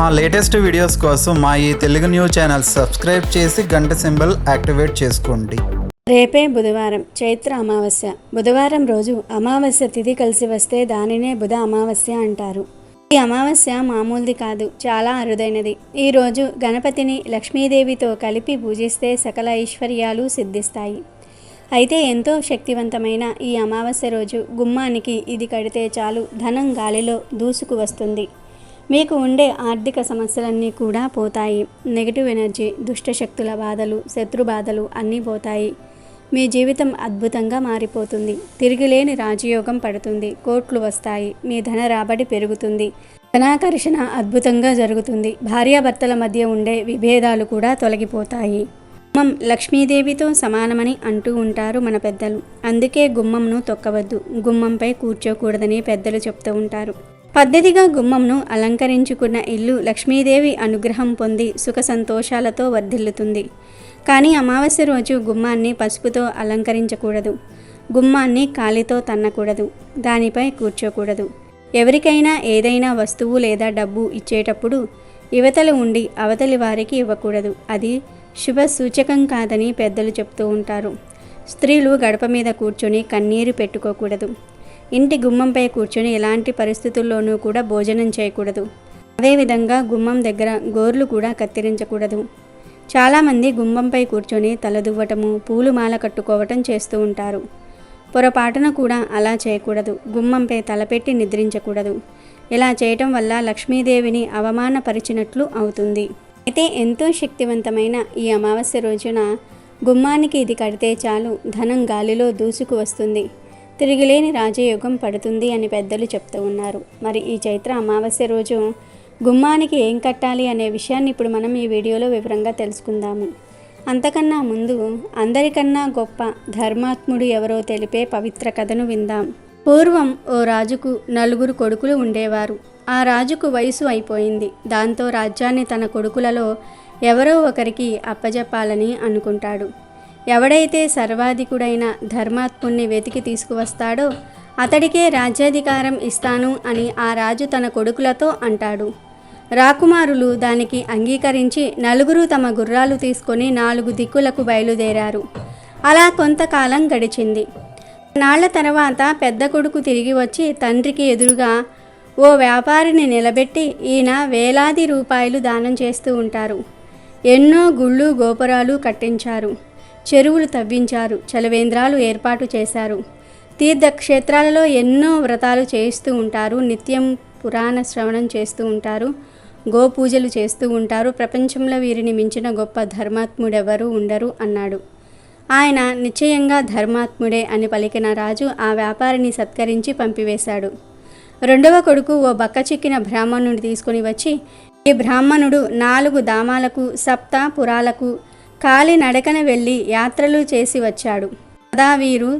మా latest videos కోసం మా ఈ తెలుగు న్యూస్ ఛానల్ సబ్స్క్రైబ్ చేసి గంట సింబల్ యాక్టివేట్ చేసుకోండి. రేపే బుధవారం చైత్ర అమావాస్య. బుధవారం రోజు అమావాస్య తిథి కలిసి వస్తే దానినే బుధ అమావాస్య అంటారు. ఈ అమావాస్య మామూలుది కాదు చాలా అరుదైనది. ఈ రోజు గణపతిని లక్ష్మీదేవితో కలిపి పూజిస్తే సకల ఐశ్వర్యాలు సిద్ధిస్తాయి. అయితే ఎంతో శక్తివంతమైన ఈ అమావాస్య రోజు గుమ్మానికి ఇది కడితే చాలు ధనం గాలిలో దూసుకు వస్తుంది. మీకు ఉండే ఆర్థిక సమస్యలన్నీ కూడా పోతాయి. నెగిటివ్ ఎనర్జీ దుష్టశక్తుల బాధలు శత్రు బాధలు అన్నీ పోతాయి. మీ జీవితం అద్భుతంగా మారిపోతుంది. తిరిగిలేని రాజయోగం పడుతుంది. కోట్లు వస్తాయి. మీ ధన రాబడి పెరుగుతుంది. ధనాకర్షణ అద్భుతంగా జరుగుతుంది. భార్యాభర్తల మధ్య ఉండే విభేదాలు కూడా తొలగిపోతాయి. గుమ్మం లక్ష్మీదేవితో సమానమని అంటూ ఉంటారు మన పెద్దలు. అందుకే గుమ్మంను తొక్కవద్దు. గుమ్మంపై కూర్చోకూడదని పెద్దలు చెప్తూ ఉంటారు. పద్ధతిగా గుమ్మంను అలంకరించుకున్న ఇల్లు లక్ష్మీదేవి అనుగ్రహం పొంది సుఖ సంతోషాలతో వర్ధిల్లుతుంది. కానీ అమావాస్య రోజు గుమ్మాన్ని పసుపుతో అలంకరించకూడదు. గుమ్మాన్ని కాలితో తన్నకూడదు. దానిపై కూర్చోకూడదు. ఎవరికైనా ఏదైనా వస్తువు లేదా డబ్బు ఇచ్చేటప్పుడు యువతలు ఉండి అవతలి వారికి ఇవ్వకూడదు. అది శుభ సూచకం కాదని పెద్దలు చెప్తూ ఉంటారు. స్త్రీలు గడప మీద కూర్చొని కన్నీరు పెట్టుకోకూడదు. ఇంటి గుమ్మంపై కూర్చొని ఎలాంటి పరిస్థితుల్లోనూ కూడా భోజనం చేయకూడదు. అదేవిధంగా గుమ్మం దగ్గర గోర్లు కూడా కత్తిరించకూడదు. చాలామంది గుమ్మంపై కూర్చొని తలదువ్వటము పూలు మాల కట్టుకోవటం చేస్తూ ఉంటారు. పొరపాటున కూడా అలా చేయకూడదు. గుమ్మంపై తలపెట్టి నిద్రించకూడదు. ఇలా చేయటం వల్ల లక్ష్మీదేవిని అవమానపరిచినట్లు అవుతుంది. అయితే ఎంతో శక్తివంతమైన ఈ అమావాస్య రోజున గుమ్మానికి ఇది కడితే చాలు ధనం గాలిలో దూసుకు వస్తుంది. తిరిగిలేని రాజయోగం పడుతుంది అని పెద్దలు చెప్తూ ఉన్నారు. మరి ఈ చైత్ర అమావాస్య రోజు గుమ్మానికి ఏం కట్టాలి అనే విషయాన్ని ఇప్పుడు మనం ఈ వీడియోలో వివరంగా తెలుసుకుందాము. అంతకన్నా ముందు అందరికన్నా గొప్ప ధర్మాత్ముడు ఎవరో తెలిపే పవిత్ర కథను విందాం. పూర్వం ఓ రాజుకు నలుగురు కొడుకులు ఉండేవారు. ఆ రాజుకు వయసు అయిపోయింది. దాంతో రాజ్యాన్ని తన కొడుకులలో ఎవరో ఒకరికి అప్పజెప్పాలని అనుకుంటాడు. ఎవడైతే సర్వాధికుడైన ధర్మాత్ముణ్ణి వెతికి తీసుకువస్తాడో అతడికే రాజ్యాధికారం ఇస్తాను అని ఆ రాజు తన కొడుకులతో అంటాడు. రాకుమారులు దానికి అంగీకరించి నలుగురు తమ గుర్రాలు తీసుకొని నాలుగు దిక్కులకు బయలుదేరారు. అలా కొంతకాలం గడిచింది. నాళ్ళ తర్వాత పెద్ద కొడుకు తిరిగి వచ్చి తండ్రికి ఎదురుగా ఓ వ్యాపారిని నిలబెట్టి ఈయన వేలాది రూపాయలు దానం చేస్తూ ఉంటారు. ఎన్నో గుళ్ళు గోపురాలు కట్టించారు. చెరువులు తవ్వించారు చలవేంద్రాలు ఏర్పాటు చేశారు. తీర్థక్షేత్రాలలో ఎన్నో వ్రతాలు చేయిస్తూ ఉంటారు నిత్యం పురాణ శ్రవణం చేస్తూ ఉంటారు గోపూజలు చేస్తూ ఉంటారు ప్రపంచంలో వీరిని మించిన గొప్ప ధర్మాత్ముడెవరూ ఉండరు అన్నాడు. ఆయన నిశ్చయంగా ధర్మాత్ముడే అని పలికిన రాజు ఆ వ్యాపారిని సత్కరించి పంపివేశాడు. రెండవ కొడుకు ఓ బక్క చిక్కిన బ్రాహ్మణుని తీసుకుని వచ్చి ఈ బ్రాహ్మణుడు నాలుగు దామాలకు సప్త పురాలకు కాలి నడకన వెళ్ళి యాత్రలు చేసి వచ్చాడు. సదా వీరు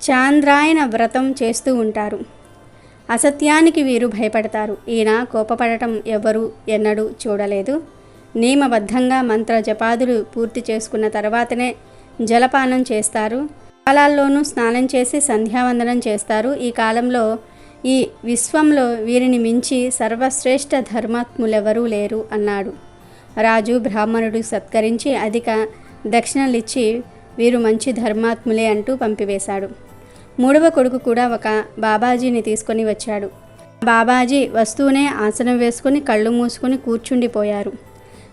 చాంద్రాయన వ్రతం చేస్తూ ఉంటారు. అసత్యానికి వీరు భయపడతారు. ఈయన కోపపడటం ఎవరు ఎన్నడూ చూడలేదు. నియమబద్ధంగా మంత్ర జపాదులు పూర్తి చేసుకున్న తర్వాతనే జలపానం చేస్తారు. కాలాల్లోనూ స్నానం చేసి సంధ్యావందనం చేస్తారు. ఈ కాలంలో ఈ విశ్వంలో వీరిని మించి సర్వశ్రేష్ఠ ధర్మాత్ములెవరూ లేరు అన్నాడు. రాజు బ్రాహ్మణుడు సత్కరించి అధిక దక్షిణలిచ్చి వీరు మంచి ధర్మాత్ములే అంటూ పంపివేశాడు. మూడవ కొడుకు కూడా ఒక బాబాజీని తీసుకొని వచ్చాడు. బాబాజీ వస్తూనే ఆసనం వేసుకుని కళ్ళు మూసుకుని కూర్చుండిపోయారు.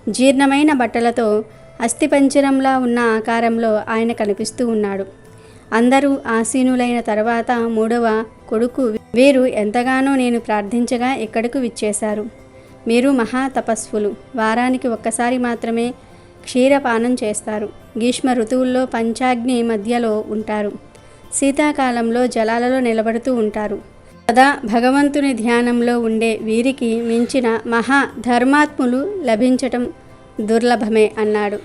జీర్ణమైన బట్టలతో అస్థిపంజరంలా ఉన్న ఆకారంలో ఆయన కనిపిస్తూ ఉన్నాడు. అందరూ ఆసీనులైన తర్వాత మూడవ కొడుకు వీరు ఎంతగానో నేను ప్రార్థించగా ఇక్కడకు విచ్చేశారు. మీరు మహా తపస్సులు వారానికి ఒక్కసారి మాత్రమే క్షీరపానం చేస్తారు. గ్రీష్మ ఋతువుల్లో పంచాగ్ని మధ్యలో ఉంటారు. శీతాకాలంలో జలాలలో నిలబడుతూ ఉంటారు. సదా భగవంతుని ధ్యానంలో ఉండే వీరికి మించిన మహా ధర్మాత్ములు లభించటం దుర్లభమే అన్నాడు.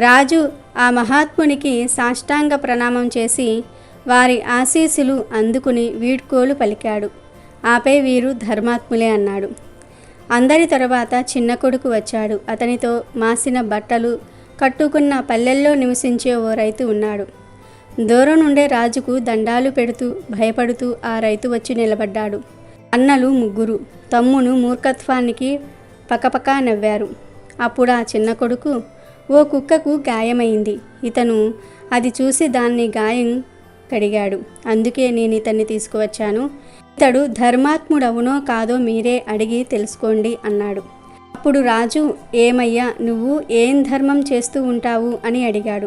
రాజు ఆ మహాత్మునికి సాష్టాంగ ప్రణామం చేసి వారి ఆశీస్సులు అందుకుని వీడ్కోలు పలికాడు. ఆపై వీరు ధర్మాత్ములే అన్నాడు. అందరి తర్వాత చిన్న కొడుకు వచ్చాడు. అతనితో మాసిన బట్టలు కట్టుకున్న పల్లెల్లో నివసించే ఓ రైతు ఉన్నాడు. దూరం నుండే రాజుకు దండాలు పెడుతూ భయపడుతూ ఆ రైతు వచ్చి నిలబడ్డాడు. అన్నలు ముగ్గురు తమ్మును మూర్ఖత్వానికి పకపకా నవ్వారు. అప్పుడు ఆ చిన్న కొడుకు ఓ కుక్కకు గాయమైంది. ఇతను అది చూసి దాన్ని గాయం కడిగాడు. అందుకే నేను ఇతన్ని తీసుకువచ్చాను. ఇతడు ధర్మాత్ముడవునో కాదో మీరే అడిగి తెలుసుకోండి అన్నాడు. అప్పుడు రాజు ఏమయ్యా నువ్వు ఏం ధర్మం చేస్తూ ఉంటావు? అని అడిగాడు.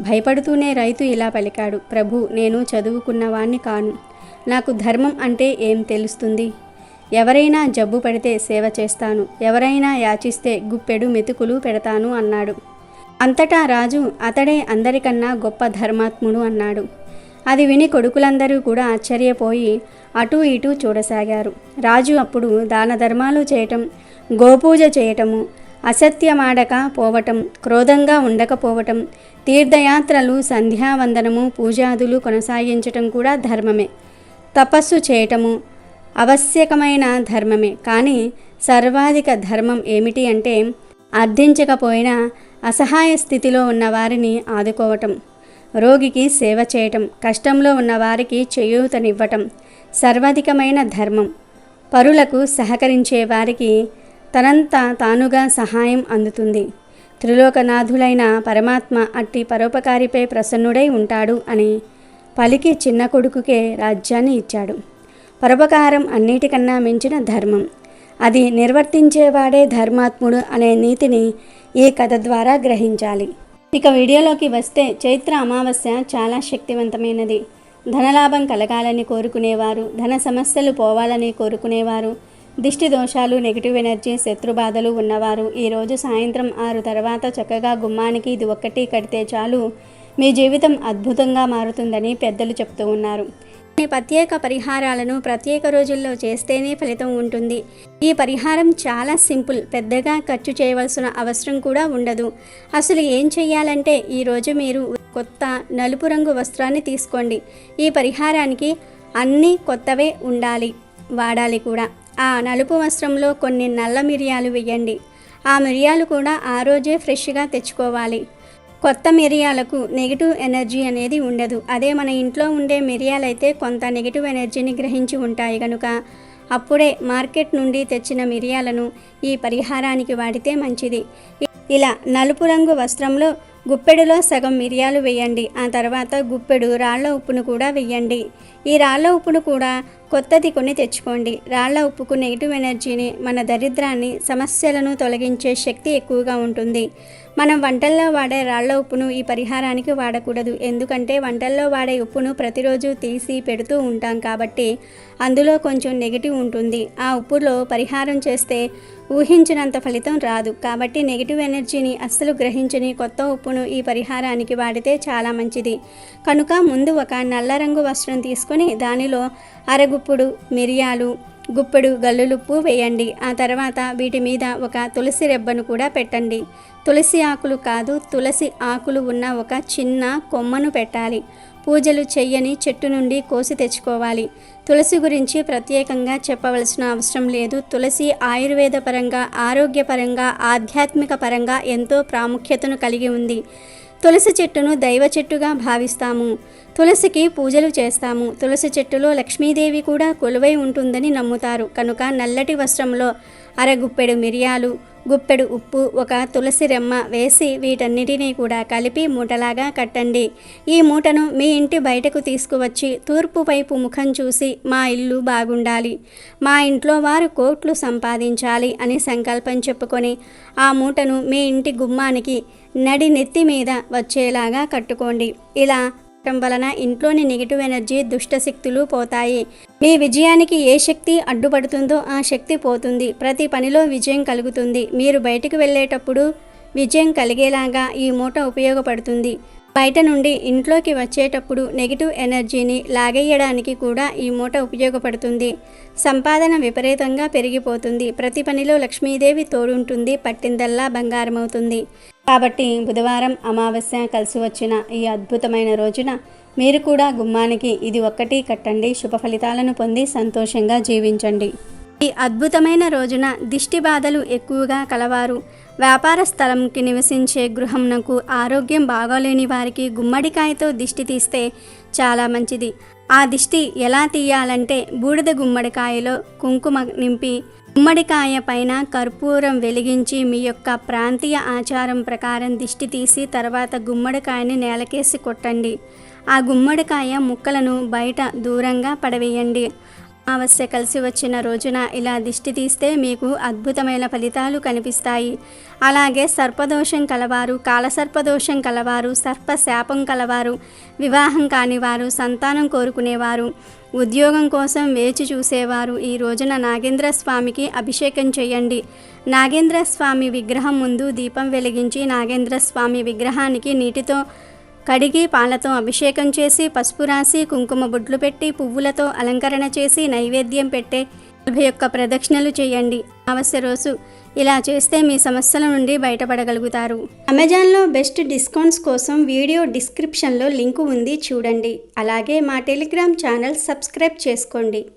భయపడుతూనే రైతు ఇలా పలికాడు ప్రభు నేను చదువుకున్నవాణ్ణి కాను. నాకు ధర్మం అంటే ఏం తెలుస్తుంది? ఎవరైనా జబ్బు పడితే సేవ చేస్తాను ఎవరైనా యాచిస్తే గుప్పెడు మెతుకులు పెడతాను అన్నాడు. అంతటా రాజు అతడే అందరికన్నా గొప్ప ధర్మాత్ముడు అన్నాడు. అది విని కొడుకులందరూ కూడా ఆశ్చర్యపోయి అటూ ఇటూ చూడసాగారు. రాజు అప్పుడు దాన ధర్మాలు చేయటం గోపూజ చేయటము అసత్యమాడక పోవటం క్రోధంగా ఉండకపోవటం తీర్థయాత్రలు సంధ్యావందనము పూజాదులు కొనసాగించటం కూడా ధర్మమే. తపస్సు చేయటము ఆవశ్యకమైన ధర్మమే. కానీ సర్వాధిక ధర్మం ఏమిటి అంటే అర్థించకపోయినా అసహాయ స్థితిలో ఉన్న వారిని ఆదుకోవటం. రోగికి సేవ చేయటం కష్టంలో ఉన్నవారికి చేయూతనివ్వటం సర్వాధికమైన ధర్మం. పరులకు సహకరించే వారికి తనంత తానుగా సహాయం అందుతుంది. త్రిలోకనాథులైన పరమాత్మ అట్టి పరోపకారిపై ప్రసన్నుడై ఉంటాడు అని పలికి చిన్న కొడుకుకే రాజ్యాన్ని ఇచ్చాడు. పరోపకారం అన్నిటికన్నా మించిన ధర్మం. అది నిర్వర్తించేవాడే ధర్మాత్ముడు అనే నీతిని ఈ కథ ద్వారా గ్రహించాలి. ఇక వీడియోలోకి వస్తే చైత్ర అమావాస్య చాలా శక్తివంతమైనది. ధనలాభం కలగాలని కోరుకునేవారు ధన సమస్యలు పోవాలని కోరుకునేవారు దిష్టి దోషాలు నెగిటివ్ ఎనర్జీ శత్రుబాధలు ఉన్నవారు. ఈరోజు సాయంత్రం ఆరు తర్వాత చక్కగా గుమ్మానికి ఇది ఒక్కటి కడితే చాలు మీ జీవితం అద్భుతంగా మారుతుందని పెద్దలు చెప్తూ ఉన్నారు. ప్రత్యేక పరిహారాలను ప్రత్యేక రోజుల్లో చేస్తేనే ఫలితం ఉంటుంది. ఈ పరిహారం చాలా సింపుల్ పెద్దగా ఖర్చు చేయవలసిన అవసరం కూడా ఉండదు. అసలు ఏం చెయ్యాలంటే ఈరోజు మీరు కొత్త నలుపు రంగు వస్త్రాన్ని తీసుకోండి. ఈ పరిహారానికి అన్నీ కొత్తవే ఉండాలి వాడాలి కూడా. ఆ నలుపు వస్త్రంలో కొన్ని నల్ల మిరియాలు వేయండి. ఆ మిరియాలు కూడా ఆ రోజే ఫ్రెష్గా తెచ్చుకోవాలి. కొత్త మిరియాలకు నెగిటివ్ ఎనర్జీ అనేది ఉండదు. అదే మన ఇంట్లో ఉండే మిరియాలైతే కొంత నెగిటివ్ ఎనర్జీని గ్రహించి ఉంటాయి కనుక అప్పుడే మార్కెట్ నుండి తెచ్చిన మిరియాలను ఈ పరిహారానికి వాడితే మంచిది. ఇలా నలుపు రంగు వస్త్రంలో గుప్పెడులో సగం మిరియాలు వేయండి. ఆ తర్వాత గుప్పెడు రాళ్ళ ఉప్పును కూడా వేయండి. ఈ రాళ్ళ ఉప్పును కూడా కొత్తది కొని తెచ్చుకోండి. రాళ్ళ ఉప్పుకు నెగిటివ్ ఎనర్జీని మన దరిద్రాన్ని సమస్యలను తొలగించే శక్తి ఎక్కువగా ఉంటుంది. మనం వంటల్లో వాడే రాళ్ళ ఉప్పును ఈ పరిహారానికి వాడకూడదు. ఎందుకంటే వంటల్లో వాడే ఉప్పును ప్రతిరోజు తీసి పెడుతూ ఉంటాం కాబట్టి అందులో కొంచెం నెగిటివ్ ఉంటుంది. ఆ ఉప్పులో పరిహారం చేస్తే ఊహించినంత ఫలితం రాదు. కాబట్టి నెగిటివ్ ఎనర్జీని అస్సలు గ్రహించని కొత్త ఉప్పును ఈ పరిహారానికి వాడితే చాలా మంచిది. కనుక ముందు ఒక నల్ల రంగు వస్త్రం తీసుకొని దానిలో అరగుప్పుడు మిరియాలు గుప్పెడు గల్లులుప్పు వేయండి. ఆ తర్వాత వీటి మీద ఒక తులసి రెబ్బను కూడా పెట్టండి. తులసి ఆకులు కాదు తులసి ఆకులు ఉన్న ఒక చిన్న కొమ్మను పెట్టాలి. పూజలు చెయ్యని చెట్టు నుండి కోసి తెచ్చుకోవాలి. తులసి గురించి ప్రత్యేకంగా చెప్పవలసిన అవసరం లేదు. తులసి ఆయుర్వేద పరంగా ఆరోగ్యపరంగా ఆధ్యాత్మిక పరంగా ఎంతో ప్రాముఖ్యతను కలిగి ఉంది. తులసి చెట్టును దైవ చెట్టుగా భావిస్తాము. తులసికి పూజలు చేస్తాము. తులసి చెట్టులో లక్ష్మీదేవి కూడా కొలువై ఉంటుందని నమ్ముతారు. కనుక నల్లటి వస్త్రంలో అరగుప్పెడు మిరియాలు గుప్పెడు ఉప్పు ఒక తులసి రెమ్మ వేసి వీటన్నిటినీ కూడా కలిపి మూటలాగా కట్టండి. ఈ మూటను మీ ఇంటి బయటకు తీసుకువచ్చి తూర్పు వైపు ముఖం చూసి మా ఇల్లు బాగుండాలి. మా ఇంట్లో వారు కోట్లు సంపాదించాలి అని సంకల్పం చెప్పుకొని ఆ మూటను మీ ఇంటి గుమ్మానికి నడి నెత్తి మీద వచ్చేలాగా కట్టుకోండి. ఇలా ఉండటం వలన ఇంట్లోని నెగిటివ్ ఎనర్జీ దుష్ట శక్తులు పోతాయి. మీ విజయానికి ఏ శక్తి అడ్డుపడుతుందో ఆ శక్తి పోతుంది. ప్రతి పనిలో విజయం కలుగుతుంది. మీరు బయటకు వెళ్ళేటప్పుడు విజయం కలిగేలాగా ఈ మూట ఉపయోగపడుతుంది. బయట నుండి ఇంట్లోకి వచ్చేటప్పుడు నెగిటివ్ ఎనర్జీని లాగేయడానికి కూడా ఈ మూట ఉపయోగపడుతుంది. సంపాదన విపరీతంగా పెరిగిపోతుంది. ప్రతి పనిలో లక్ష్మీదేవి తోడుంటుంది. పట్టిందల్లా బంగారమవుతుంది. కాబట్టి బుధవారం అమావాస్య కలిసి వచ్చిన ఈ అద్భుతమైన రోజున మీరు కూడా గుమ్మానికి ఇది ఒక్కటి కట్టండి. శుభ ఫలితాలను పొంది సంతోషంగా జీవించండి. ఈ అద్భుతమైన రోజున దిష్టి బాధలు ఎక్కువగా కలవారు. వ్యాపార స్థలంకి నివసించే గృహంనకు ఆరోగ్యం బాగోలేని వారికి గుమ్మడికాయతో దిష్టి తీస్తే చాలా మంచిది. ఆ దిష్టి ఎలా తీయాలంటే బూడిద గుమ్మడికాయలో కుంకుమ నింపి గుమ్మడికాయ పైన కర్పూరం వెలిగించి మీ యొక్క ప్రాంతీయ ఆచారం ప్రకారం దిష్టి తీసి తర్వాత గుమ్మడికాయని నేలకేసి కొట్టండి. ఆ గుమ్మడికాయ ముక్కలను బయట దూరంగా పడవేయండి. అమావాస్య కలిసి వచ్చిన రోజున ఇలా దిష్టి తీస్తే మీకు అద్భుతమైన ఫలితాలు కనిపిస్తాయి. అలాగే సర్పదోషం కలవారు కాలసర్పదోషం కలవారు సర్పశాపం కలవారు వివాహం కానివారు సంతానం కోరుకునేవారు ఉద్యోగం కోసం వేచి చూసేవారు. ఈ రోజున నాగేంద్ర స్వామికి అభిషేకం చేయండి. నాగేంద్ర స్వామి విగ్రహం ముందు దీపం వెలిగించి నాగేంద్ర స్వామి విగ్రహానికి నీటితో కడిగి పాలతో అభిషేకం చేసి పసుపు రాసి కుంకుమ బొడ్లు పెట్టి పువ్వులతో అలంకరణ చేసి నైవేద్యం పెట్టే నలభై యొక్క ప్రదక్షిణలు చేయండి. అవశ్య రోజు ఇలా చేస్తే మీ సమస్యల నుండి బయటపడగలుగుతారు. అమెజాన్లో బెస్ట్ డిస్కౌంట్స్ కోసం వీడియో డిస్క్రిప్షన్లో లింకు ఉంది చూడండి. అలాగే మా టెలిగ్రామ్ ఛానల్ సబ్స్క్రైబ్ చేసుకోండి.